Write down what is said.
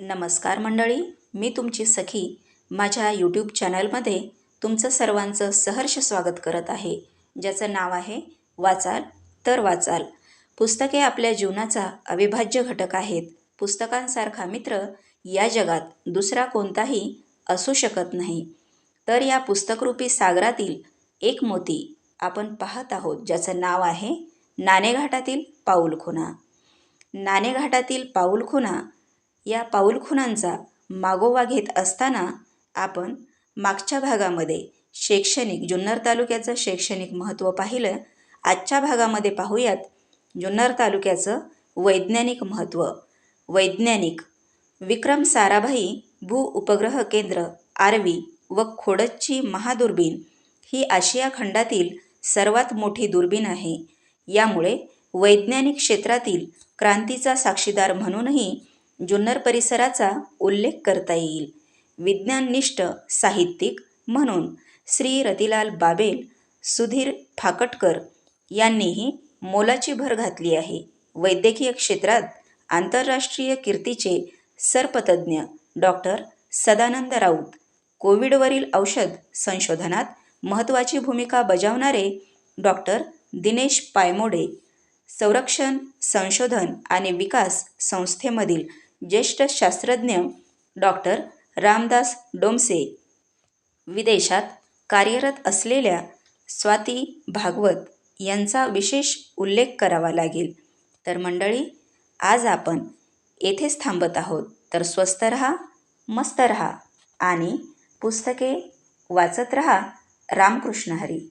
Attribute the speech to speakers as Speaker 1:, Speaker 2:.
Speaker 1: नमस्कार मंडळी मी तुमची सखी माझ्या यूट्यूब चॅनलमध्ये तुमचं सर्वांचं सहर्ष स्वागत करत आहे ज्याचं नाव आहे वाचाल तर वाचाल. पुस्तके आपल्या जीवनाचा अविभाज्य घटक आहेत. पुस्तकांसारखा मित्र या जगात दुसरा कोणताही असू शकत नाही. तर या पुस्तकरूपी सागरातील एक मोती आपण पाहत आहोत ज्याचं नाव आहे नाणेघाटातील पाऊलखुणा नाणेघाटातील पाऊलखुणा या पाऊलखुणांचा मागोवा घेत असताना आपण मागच्या भागामध्ये शैक्षणिक जुन्नर तालुक्याचं शैक्षणिक महत्त्व पाहिलं. आजच्या भागामध्ये पाहूयात जुन्नर तालुक्याचं वैज्ञानिक महत्त्व. वैज्ञानिक विक्रम साराभाई भू उपग्रह केंद्र आरवी व खोडच्ची महादुर्बीण ही आशिया खंडातील सर्वात मोठी दुर्बीण आहे. यामुळे वैज्ञानिक क्षेत्रातील क्रांतीचा साक्षीदार म्हणूनही जुन्नर परिसराचा उल्लेख करता येईल. विज्ञाननिष्ठ साहित्यिक म्हणून श्री रतिलाल बाबेल सुधीर फाकटकर यांनीही मोलाची भर घातली आहे. वैद्यकीय क्षेत्रात आंतरराष्ट्रीय कीर्तीचे सर्पतज्ञ डॉक्टर सदानंद राऊत कोविडवरील औषध संशोधनात महत्त्वाची भूमिका बजावणारे डॉक्टर दिनेश पायमोडे संरक्षण संशोधन आणि विकास संस्थेमधील ज्येष्ठ शास्त्रज्ञ डॉक्टर रामदास डोमसे विदेशात कार्यरत असलेल्या स्वाती भागवत यांचा विशेष उल्लेख करावा लागेल. तर मंडळी आज आपण येथेच थांबत आहोत. तर स्वस्त रहा मस्त रहा आणि पुस्तके वाचत रहा. रामकृष्ण हरी.